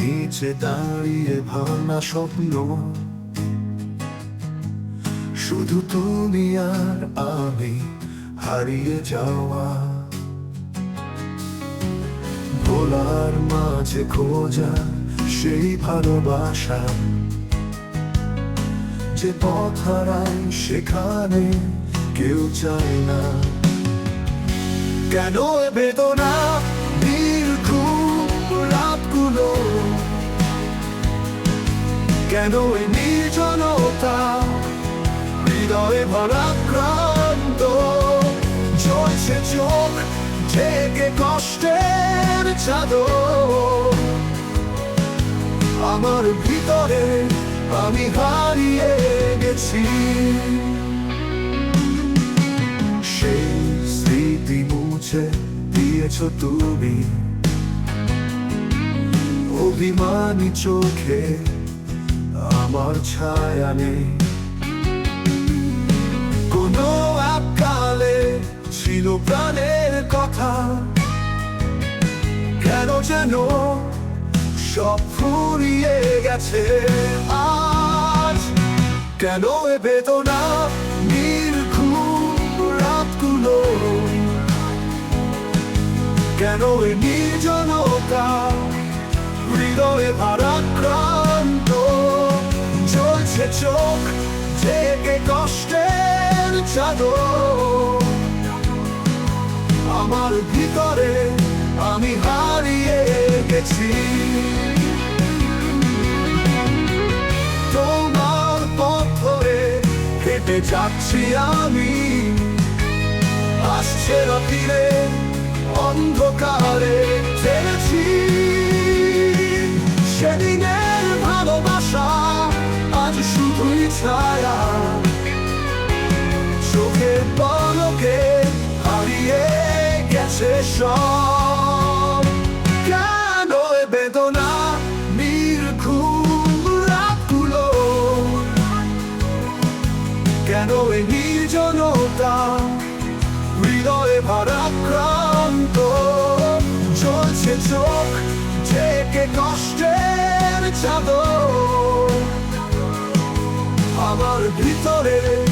নিচে দাঁড়িয়ে ভাঙা স্বপ্ন। শুধু তুমি আর আমি হারিয়ে যাওয়া। ভোলার মাঝে খোঁজা সেই ভালোবাসা। যে পথ হারায় সেখানে কেউ চায় না। কেন বেদনা কেন এ নির্জনতা হৃদয়ে ভরাক্রান্ত জ্বলছে চোখ থেকে কষ্টের চাদর আমার ভিতরে আমি হারিয়ে গেছি সেই স্মৃতি মুছে দিয়েছ তুমি অভিমানী চোখে আমার ছায়া নেই। কোনো এককালে ছিল প্রাণের কথা। কেন যেন সব ফুরিয়ে গেছে। আজ কেন এ বেদনা রাতগুলো? কেন এ নির্জনতা হৃদয়ে জ্বলছে চোখ থেকে কষ্টের চাদর। আমার ভিতরে আমি হারিয়ে গেছি। তোমার পথ ধরে হেঁটে যাচ্ছি আমি। আসছে রাতিরে অন্ধকারে ছায়া। চোখের পলকে হারিয়ে গেছে সব। কেন বেদনা নির্ঘুম রাতগুলো? কেন এ নির্জনতা হৃদয়ে ভারাক্রান্ত? জ্বলছে চোখ থেকে কষ্টের চাদর? আমার ভিতরে